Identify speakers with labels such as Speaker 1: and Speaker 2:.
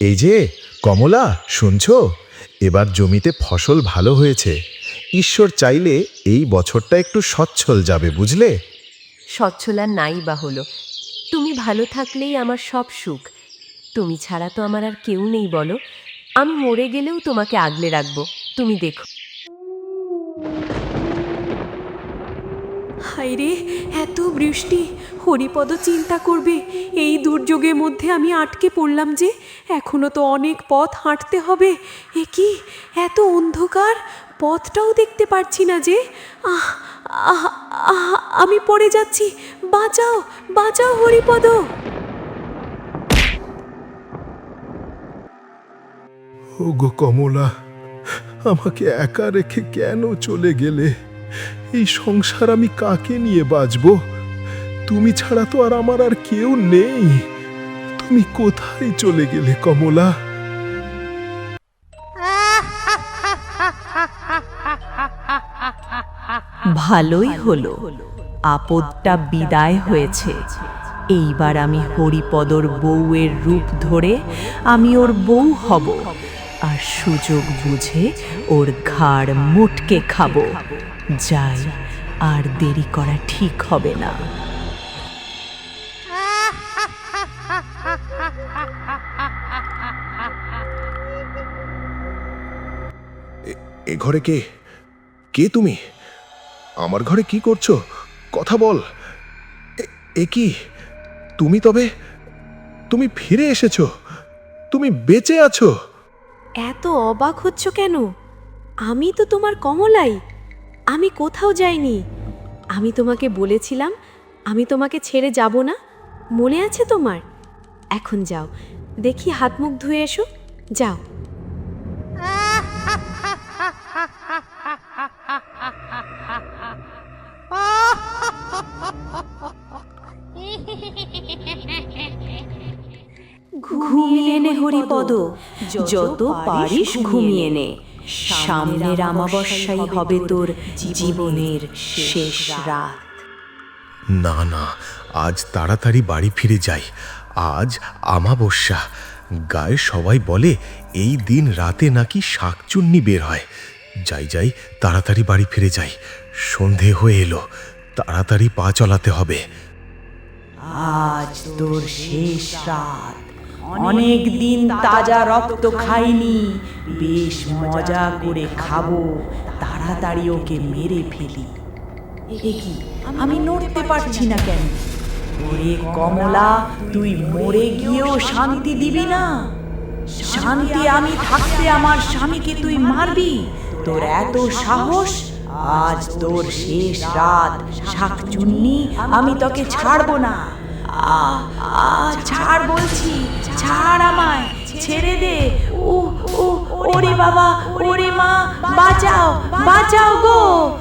Speaker 1: এই যে কমলা শুনছ? এবার জমিতে ফসল ভালো হয়েছে। ঈশ্বর চাইলে এই বছরটা একটু সচ্ছল যাবে বুঝলে?
Speaker 2: সচ্ছলা নাই বা হলো। তুমি ভালো থাকলেই আমার সব সুখ। তুমি ছাড়া তো আমার আর কেউ নেই বলো। আমি মরে গেলেও তোমাকে আগলে রাখব। তুমি দেখো।
Speaker 3: হায়রে এত বৃষ্টি। হরিপদ চিন্তা করবে। এই দুর্যোগের মধ্যে আমি আটকে পড়লাম যে, এখনও তো অনেক পথ হাঁটতে হবে। এ কি, এত অন্ধকার? পথটাও দেখতে পারছি না যে। আহ আহ আহ, আমি পড়ে যাচ্ছি। বাঁচাও বাঁচাও হরিপদ।
Speaker 4: ওগো কমলা, আমাকে একা রেখে কেন চলে গেলে? এই সংসার আমি কাকে নিয়ে বাঁচব? তুমি ছাড়া তো আর আমার আর কেউ নেই। তুমি কোথায় চলে গেলে, কমলা?
Speaker 5: ভালোই হলো। আপদটা বিদায় হয়েছে। এইবার আমি হরিপদর বউয়ের রূপ ধরে আমি ওর বউ হব আর সুযোগ বুঝে ওর ঘাড় মুটকে খাব। যাই, আর দেরি করা ঠিক হবে না।
Speaker 4: এ ঘরে কে? কে তুমি? আমার ঘরে কি করছ? কথা বল। এ- কি? তুমি তবে, তুমি ফিরে এসেছ। তুমি বেঁচে আছো।
Speaker 3: এত অবাক হচ্ছ কেন? আমি তো তোমার কমলাই। আমি কোথাও যাইনি। আমি তোমাকে বলেছিলাম, আমি তোমাকে ছেড়ে যাব না। মনে আছে তোমার? এখন যাও। দেখি হাত মুখ ধুয়ে এসো। যাও।
Speaker 5: ঘুমিয়ে নে হরিপদ, যত পারিস ঘুমিয়ে নে। সামনের আমাবস্যাই হবে তোর জীবনের শেষ রাত।
Speaker 1: না না, আজ তাড়াতাড়ি বাড়ি ফিরে যাই। আজ আমাবস্যা গায়ে সবাই বলে, এই দিন রাতে নাকি শাকচুন্নি বের হয়। যাই যাই, তাড়াতাড়ি বাড়ি ফিরে যাই। সন্ধে হয়ে এলো। তাড়াতাড়ি পা চলাতে হবে।
Speaker 5: আজ তোর শেষ রাত। অনেক দিন তাজা রক্ত খাইনি। বেশ মজা করে খাব। তাড়াতাড়ি ওকে মেরে ফেলি। এ কি? আমি নড়তে পারছি না কেন? ওরে কমলা তুই মরে গিয়েও শান্তি দিবি না। শান্তি আমি থাকতে আমার স্বামীকে তুই মারবি। তোর এত সাহস আজ তোর শেষ রাত শাকচুন্নি আমি তোকে ছাড়বো না। আ আ, ছাড় বলছি, ছাড় আমায়, ছেড়ে দে। ও ও ওরে বাবা, ওরে মা, বাঁচাও বাঁচাও গো।